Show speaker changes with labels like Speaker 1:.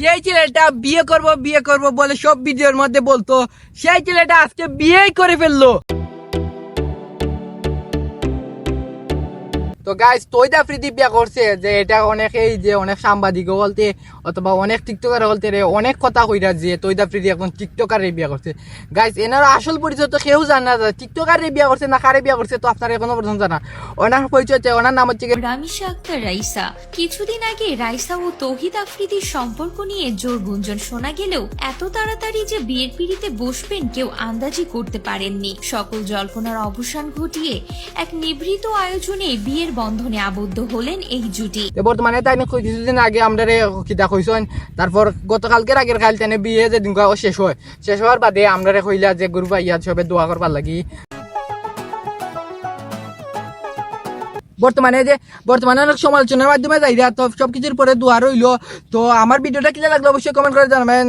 Speaker 1: যে ছেলেটা বিয়ে করব বিয়ে করব বলে সব ভিডিওর মধ্যে বলতো, সেই ছেলেটা আজকে বিয়েই করে ফেলল। বিয়া করছে যে এটা অনেকেই যে অনেক সাংবাদিক বলতে, অথবা অনেক টিকটকার বলতে রে অনেক কথা যে এখন টিকটকারে বিয়া করছে গাইস এনার আসল পরিচয় তো কেউ জানা টিকটকারে বিয়া করছে না কারে বিয়া করছে তো আপনারা এখনও পর্যন্ত জানা। ওনার পরিচয় ওনার নাম হচ্ছে
Speaker 2: রামিসা আক্তার রাইসা। কিছুদিন আগে রাইসা ও তৌহিদ আফ্রিদির সম্পর্ক নিয়ে জোর গুঞ্জন শোনা গেলেও এত তাড়াতাড়ি যে বিয়ের পিড়িতে বসবেন কেউ আন্দাজি করতে পারেননি। সকল জল্পনার অবসান ঘটিয়ে এক নিভৃত আয়োজনে বিয়ের বন্ধনে আবদ্ধ হলেন এই জুটি।
Speaker 1: বর্তমানে তাই না কিছুদিন আগে আমরা রে কিতা কইছেন তারপর গতকালকের আগের কাল তেনে বিয়ে যেদিন গা ও শেষ হয়। শেষ হওয়ার বাদে আমরা রে কইলা যে গুরু ভাইয়া সবে দোয়া করবার লাগি। বর্তমানে যে বর্তমানে অনেক সমালোচনার মাধ্যমে যাই তো সব পরে দোয়া রইল। তো আমার ভিডিওটা কিনা লাগল অবশ্যই কমেন্ট করে জানাবেন।